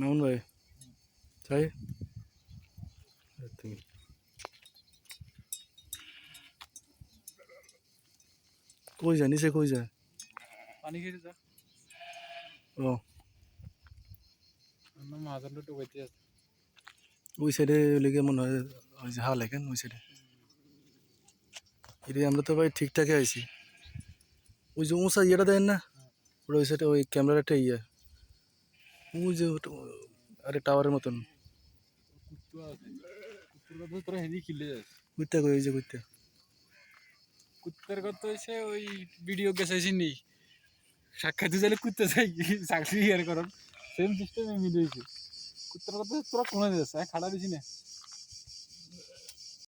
নন ভয় চাই এতই কই জানিছে কই যায় পানি গিয়ে যায় ও এমন মাত্রা তো হইতি আছে ওই সাইডে লাগি মনে হই যায় হা লাগেন ওই সাইডে এর আমরা তো ভাই ঠিকঠেকে আইছি ওই যে ওসা যেটা দেন না ওই সাইডে ওই ক্যামেরাটা ইয়া ও যে আরে টাওয়ারের মতন কুত্তা কই যে কুত্তা কুত্তার কথা হয়েছে ওই ভিডিও গেছে চিনি সাক্ষাৎ যাইলে কুত্তা চাই চাকরি আর করম সেম সিস্টেমে মিলেছে কুত্তার কথা তোরা কোনো দিয়েছে হ্যাঁ? খাড়া বেশি না